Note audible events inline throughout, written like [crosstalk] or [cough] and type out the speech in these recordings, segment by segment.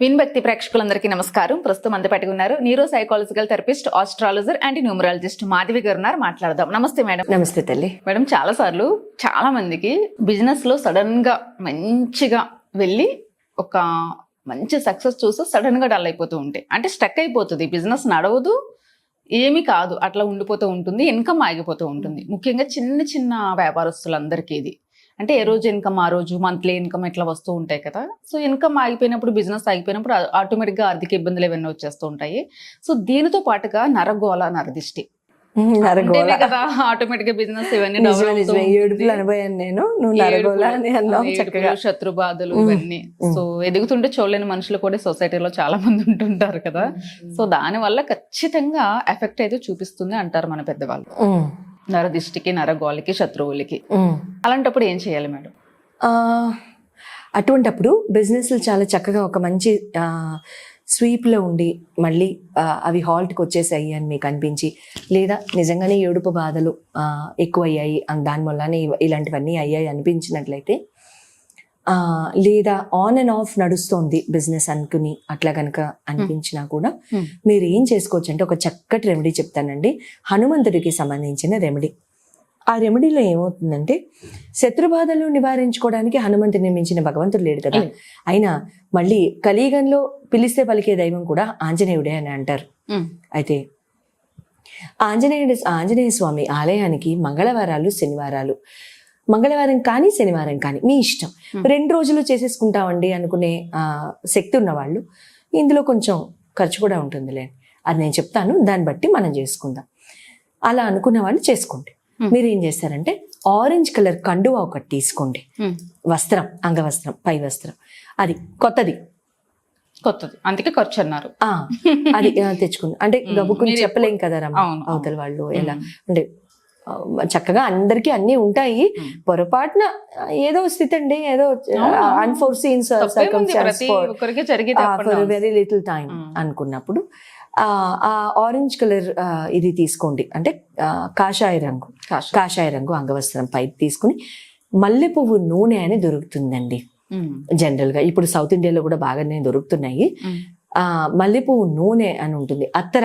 Win భక్తి ప్రేక్షకులందరికీ నమస్కారం. ప్రస్తుతం అంత ఉన్నారు neuro psychological therapist astrologer and numerologist Madhavi గారు ఉన్నారు. మాట్లాడదాం. నమస్తే మేడం. నమస్తే తల్లి. మేడం చాలా సార్లు చాలా మందికి బిజినెస్లో సడన్గా మంచిగా వెళ్ళి ఒక మంచి సక్సెస్ చూసి సడన్గా డల్ అయిపోతూ ఉంటాయి అంటే స్టక్ అయిపోతుంది. బిజినెస్ నడవదు ఏమీ కాదు. అట్లా ఉండిపోతూ ఉంటుంది ఇన్కమ్ ఆగిపోతూ ఉంటుంది. ముఖ్యంగా చిన్న చిన్న వ్యాపారస్తులందరికీ ఇది. అంటే ఏ రోజు ఇన్కమ్ ఆ రోజు మంత్లీ ఇన్కమ్ ఇట్లా వస్తూ ఉంటాయి కదా. సో ఇన్కమ్ ఆగిపోయినప్పుడు బిజినెస్ ఆగిపోయినప్పుడు ఆటోమేటిక్గా ఆర్థిక ఇబ్బందులు ఇవన్నీ వచ్చేస్తూ ఉంటాయి. సో దీనితో పాటుగా నరగోళ నరదిష్టి. కదా ఆటోమేటిక్గా బిజినెస్ ఇవన్నీ. ఏడుపులు నేను. నువ్వు అని అన్నావు చక్కగా. శత్రు బాధలు. సో ఎదుగుతుంటే చూడలేని మనుషులు కూడా సొసైటీలో చాలా మంది ఉంటుంటారు కదా. సో దాని వల్ల ఖచ్చితంగా ఎఫెక్ట్ అయితే చూపిస్తుంది అంటారు మన పెద్దవాళ్ళు. నరదిష్టికి నరగోళకి శత్రువులకి. అలాంటప్పుడు ఏం చేయాలి మేడం అటువంటప్పుడు బిజినెస్లు చాలా చక్కగా ఒక మంచి స్వీప్లో ఉండి మళ్ళీ అవి హాల్ట్కి వచ్చేసాయి అని మీకు అనిపించి లేదా నిజంగానే ఏడుపు బాధలు ఆ, ఎక్కువ అయ్యాయి అన్- దానివల్లనే ఇవ- ఇలాంటివన్నీ అయ్యాయి అనిపించినట్లయితే లేదా ఆన్ అండ్ ఆఫ్ నడుస్తోంది బిజినెస్ అనుకుని అట్లా కనుక అనిపించినా కూడా Hmm. మీరు ఏం చేసుకోవచ్చు అంటే ఒక చక్కటి రెమెడీ చెప్తానండి. హనుమంతుడికి సంబంధించిన రెమెడీ ఆ రెమెడీలో ఏమవుతుందంటే శత్రుబాధలు నివారించుకోవడానికి హనుమంతుని మించిన భగవంతుడు లేడు కదా. లేదు. అయినా మళ్ళీ కలియుగంలో పిలిస్తే పలికే దైవం కూడా ఆంజనేయుడే అని అంటారు. అయితే ఆంజనేయుడు ఆంజనేయ స్వామి ఆలయానికి మంగళవారాలు శనివారాలు మంగళవారం కానీ శనివారం కానీ మీ ఇష్టం. రెండు రోజులు చేసేసుకుంటామండి అనుకునే శక్తి ఉన్న వాళ్ళు ఇందులో కొంచెం ఖర్చు కూడా ఉంటుందిలే. అది నేను చెప్తాను దాన్ని బట్టి మనం చేసుకుందాం. అలా అనుకున్న వాళ్ళు చేసుకోండి. మీరు ఏం చేస్తారంటే ఆరెంజ్ కలర్ కండువా ఒకటి తీసుకోండి. వస్త్రం అంగవస్త్రం పై వస్త్రం. అది కొత్తది. కొత్తది. అందుకే ఖర్చు అన్నారు. అది తెచ్చుకుంది అంటే. గబుక్కుని మీరు చెప్పలేం కదా రమ్మ. అవతల వాళ్ళు ఎలా. అంటే చక్కగా అందరికీ అన్ని ఉంటాయి. పొరపాటున ఏదో స్థితి అండి ఏదో. Unforeseen for. Very little time. అనుకున్నప్పుడు ఆ, ఆరెంజ్ కలర్ ఇది తీసుకోండి అంటే కాషాయ రంగు కాషాయం. రంగు అంగవస్త్రం పై తీసుకుని మల్లె పువ్వు నూనె అని దొరుకుతుందండి జనరల్గా ఇప్పుడు సౌత్ ఇండియాలో కూడా బాగానే దొరుకుతున్నాయి ఆ మల్లెపువ్వు నూనె అని ఉంటుంది అత్తర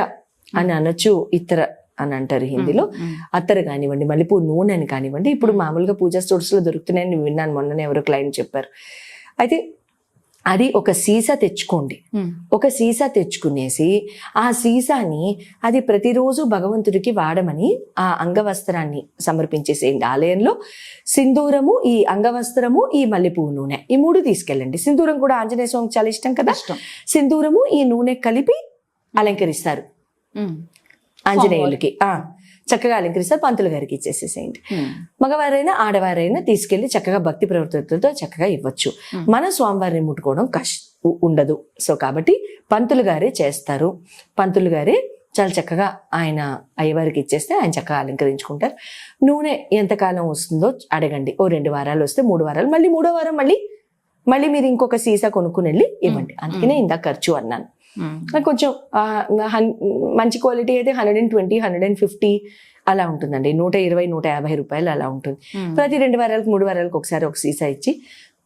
అని అనొచ్చు ఇతర అని అంటారు హిందీలో. అత్తర కానివ్వండి మల్లెపువ్వు నూనె అని కానివ్వండి ఇప్పుడు మామూలుగా పూజా స్టోర్స్లో దొరుకుతున్నాయని విన్నాను మొన్ననే ఎవరో క్లయింట్ చెప్పారు. అయితే అది ఒక సీసా తెచ్చుకోండి. ఒక సీసా తెచ్చుకునేసి ఆ సీసాని అది ప్రతిరోజు భగవంతుడికి వాడమని ఆ అంగవస్త్రాన్ని సమర్పించేసేయండి. ఆలయంలో సింధూరము ఈ అంగవస్త్రము ఈ మల్లెపువ్వు నూనె ఈ మూడు తీసుకెళ్ళండి. సింధూరం కూడా ఆంజనేయ స్వామికి చాలా ఇష్టం కదా? సింధూరము ఈ నూనె కలిపి అలంకరిస్తారు. ఆంజనేయులకి. ఆ చక్కగా అలంకరిస్తారు పంతులు గారికి ఇచ్చేసేసేయండి. మగవారైనా ఆడవారైనా తీసుకెళ్ళి చక్కగా భక్తి ప్రవర్తనతో చక్కగా ఇవ్వచ్చు. మన స్వామివారిని ముట్టుకోవడం కష్ట ఉ- ఉండదు. సో కాబట్టి పంతులు గారే చేస్తారు. పంతులు గారే చాలా చక్కగా ఆయన అయ్యవారికి ఇచ్చేస్తే ఆయన చక్కగా అలంకరించుకుంటారు. నూనె ఎంతకాలం వస్తుందో అడగండి. ఓ రెండు వారాలు వస్తే మూడు వారాలు. మళ్ళీ మూడో వారం మళ్ళీ మళ్ళీ మీరు ఇంకొక సీసా కొనుక్కుని వెళ్ళి ఇవ్వండి. అందుకనే ఇందాక ఖర్చు అన్నాను. నాకు కొంచెం మంచి క్వాలిటీ అయితే hundred and twenty hundred and fifty అలా ఉంటుందండి. నూట ఇరవై నూట యాభై రూపాయలు అలా ఉంటుంది. ప్రతి రెండు వారాలకు మూడు వారాలకు ఒకసారి ఒక సీసా ఇచ్చి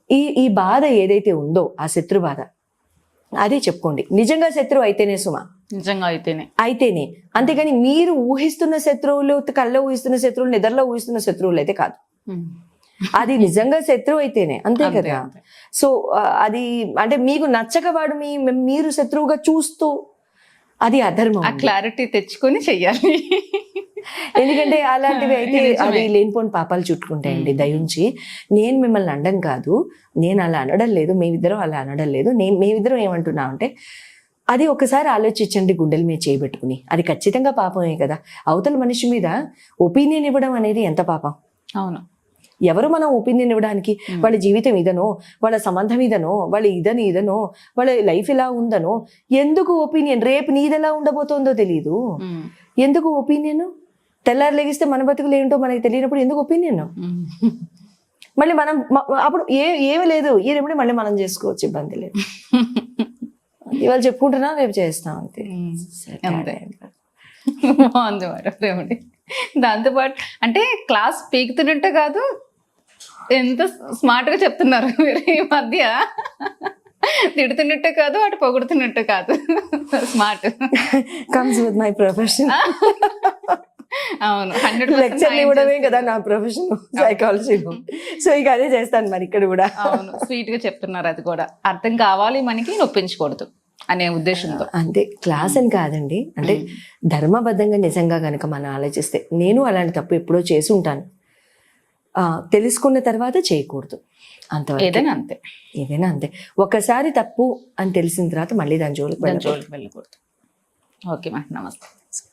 ఈ ఈ బాధ ఏదైతే ఉందో ఆ శత్రు బాధ అదే చెప్పుకోండి. నిజంగా శత్రువు అయితేనే సుమా. నిజంగా అయితేనే. అయితేనే. అంతేగాని మీరు ఊహిస్తున్న శత్రువులు కళ్ళలో ఊహిస్తున్న శత్రువులు నిద్రలో ఊహిస్తున్న శత్రువులు అయితే కాదు. అది నిజంగా శత్రువు అయితేనే అంతే కదా. సో అది అంటే మీకు నచ్చక వాడు మీ మీరు శత్రువుగా చూస్తూ అది అధర్మం ఆ. క్లారిటీ తెచ్చుకొని చెయ్యాలి ఎందుకంటే అలాంటివి అయితే. [laughs] అది లేనిపోని పాపాలు చుట్టుకుంటాయండి. దయించి నేను మిమ్మల్ని అనడం కాదు నేను అలా అనడం లేదు మేమిద్దరం అలా అనడం లేదు నేను మేమిద్దరం ఏమంటున్నాం అంటే అది ఒకసారి ఆలోచించండి గుండెల మీద చేయబెట్టుకుని అది ఖచ్చితంగా పాపమే కదా అవతల మనిషి మీద ఒపీనియన్ ఇవ్వడం అనేది ఎంత పాపం అవును ఎవరు మనం ఒపీనియన్ ఇవ్వడానికి? మ్మ్. వాళ్ళ జీవితం ఇదనో? వాళ్ళ సంబంధం ఇదనో? వాళ్ళ ఇదని ఇదనో? వాళ్ళ లైఫ్ ఇలా ఉందనో? ఎందుకు ఒపీనియన్ రేపు నీదెలా ఉండబోతోందో తెలియదు ఉమ్, ఎందుకు ఒపీనియన్ తెల్లారు లెగిస్తే మన బతుకులు ఏంటో మనకి తెలియనప్పుడు ఎందుకు ఒపీనియన్ ఉమ్, మళ్ళీ మనం అప్పుడు ఏ ఏమీ లేదు. ఈ రెమెడీ మళ్ళీ మనం చేసుకోవచ్చు ఇబ్బంది లేదు. [laughs] ఇవాళ చెప్పుకుంటున్నా రేపు చేస్తాం అంతే. బాగుంది మేడం. దాంతోపాటు అంటే క్లాస్ పీకుతున్నట్టు కాదు ఎంత స్మార్ట్గా చెప్తున్నారు మీరు ఈ మధ్య? తిడుతున్నట్టు కాదు అటు పొగుడుతున్నట్టు కాదు. Smart. Comes with my profession అవును హండ్రెడ్ లెక్చర్లు ఇవ్వడమే కదా నా ప్రొఫెషన్ సైకాలజీలో సో ఇక అదే చేస్తాను మరి ఇక్కడ కూడా. అవును స్వీట్గా చెప్తున్నారు అది కూడా. అర్థం కావాలి మనకి నొప్పించకూడదు అనే ఉద్దేశంతో. అంతే క్లాస్ అని కాదండి. అంటే ధర్మబద్ధంగా నిజంగా కనుక మనం ఆలోచిస్తే నేను అలాంటి తప్పు ఎప్పుడో చేసి ఉంటాను. తెలుసుకున్న తర్వాత చేయకూడదు. అంతవరకు. ఏదైనా అంతే. ఏదైనా అంతే. ఒకసారి తప్పు అని తెలిసిన తర్వాత మళ్ళీ దాని జోలికి వెళ్ళకూడదు. ఓకే మా నమస్తే.